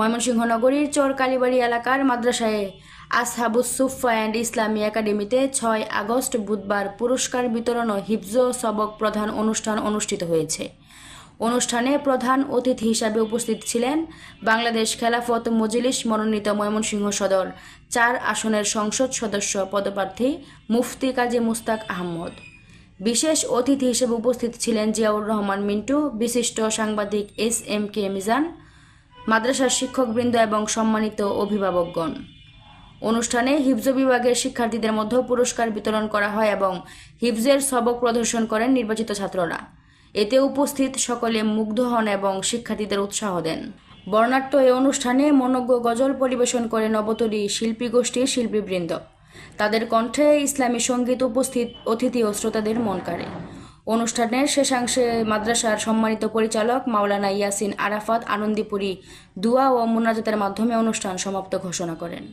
ময়মনসিংহ নগরীর চর কালীবাড়ি এলাকার মাদ্রাসায় আসহাবুস সুফা অ্যান্ড ইসলামী একাডেমিতে ছয় আগস্ট বুধবার পুরস্কার বিতরণ ও হিফজ সবক প্রধান অনুষ্ঠান অনুষ্ঠিত হয়েছে। অনুষ্ঠানে প্রধান অতিথি হিসাবে উপস্থিত ছিলেন বাংলাদেশ খেলাফত মজলিস মনোনীত ময়মনসিংহ সদর চার আসনের সংসদ সদস্য পদপ্রার্থী মুফতি কাজী মুস্তাক আহমদ। বিশেষ অতিথি হিসেবে উপস্থিত ছিলেন জিয়াউর রহমান মিন্টু, বিশিষ্ট সাংবাদিক এস এম কে মিজান মাদ্রাসার শিক্ষকবৃন্দ এবং সম্মানিত অভিভাবকগণ। অনুষ্ঠানে হিফজ বিভাগের শিক্ষার্থীদের মধ্যে পুরস্কার বিতরণ করা হয় এবং হিফজের সবক প্রদর্শন করেন নির্বাচিত ছাত্ররা। এতে উপস্থিত সকলে মুগ্ধ হন এবং শিক্ষার্থীদের উৎসাহ দেন। বর্ণাঢ্য এ অনুষ্ঠানে মনজ্ঞ গজল পরিবেশন করে নবতরী শিল্পী গোষ্ঠীর শিল্পীবৃন্দ। তাদের কণ্ঠে ইসলামী সংগীত উপস্থিত অতিথি ও শ্রোতাদের মন কাড়ে। অনুষ্ঠানের শেষাংশে মাদ্রাসার সম্মানিত পরিচালক মাওলানা ইয়াসিন আরাফাত আনন্দীপুরী দুয়া ও মুনাজাতের মাধ্যমে অনুষ্ঠান সমাপ্ত ঘোষণা করেন।